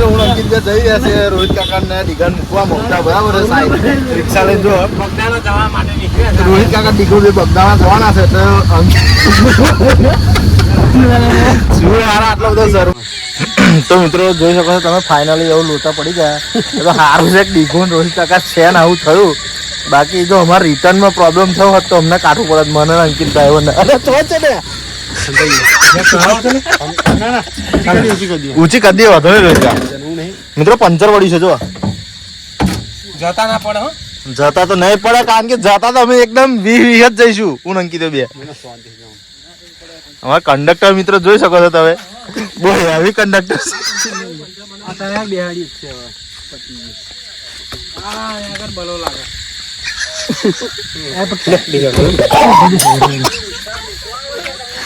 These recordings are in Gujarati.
જઈ રહ્યા છે રોહિત કાકા ને ડીગન મૂકવા મોકતા બરાબર છે સાહેબ? રિક્ષા લઈને જો બગદાણા જવા માટે નીકળ્યા રોહિત કાકા ડીગો જે બગદાણા જવાના છે તો શું યાર આટલો બધો સર તો મિત્રો જોઈ શકો છો તમે ફાઇનલી એવું લોચા પડી ગયા. એ તો સારું છે કે રોહિત કાકા છે ને આવું થયું. બાકી જો અમારે રિટર્નમાં પ્રોબ્લેમ થયો હોત તો અમને કાઢવું પડત મને અંકિત ભાઈ ને અરે તો છે ને. ઊંચી કરી દે વાંધો નહીં રોહિત કાકા મિત્રો પંચર વળી છે જો જતા ના પડે હો જતા તો નહીં પડે કારણ કે જતા તો અમે એકદમ વી વી જ જઈશું હું અંકિત બે અમારા કંડક્ટર મિત્રો જોઈ શકો છો તમે બહુ હેવી કંડક્ટર હા આગળ બલો લાગે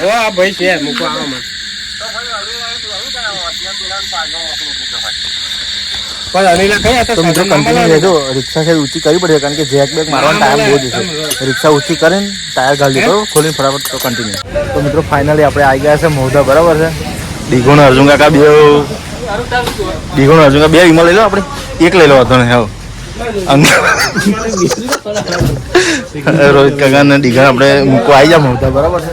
ઓ આ ભાઈ આવો મને. રિક્ષા છે ઊંચી કરવી પડશે કારણ કે જેક બેક મારવાનો ટાઈમ બહુ જ છે રિક્ષા ઊંચી કરીને ટાયર ગાળી દીધો ખોલીને ફટાફટ તો કન્ટિન્યુ તો મિત્રો ફાઇનલી આપણે આવી ગયા છે મોઢા બરાબર છે? ડીગો ને અર્જુન કાકા બે ડીગો ને અર્જુન કાકા બે વિમલ લઈ લો આપણે. એક લઈ લો હતો ને હવે રોહિત કાકા ને ડીગા આપણે મૂકવા આવી જાય મોઢા બરાબર છે?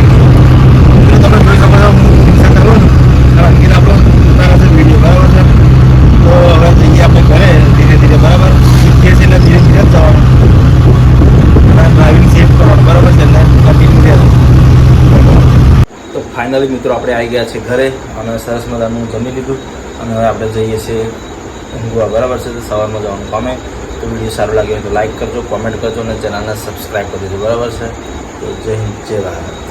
ફાઇનલી મિત્રો આપણે આવી ગયા છે ઘરે અને સરસ મજાનું જમી લીધું. અને હવે આપણે જઈએ છીએ ઊંઘવા બરાબર છે? તો સવારમાં જવાનું ગમે તો વીડિયો સારું લાગ્યો હોય તો લાઇક કરજો, કોમેન્ટ કરજો અને ચેનલને સબસ્ક્રાઈબ કરી દેજો, બરાબર છે? તો જય હિન્દ, જય ભારત.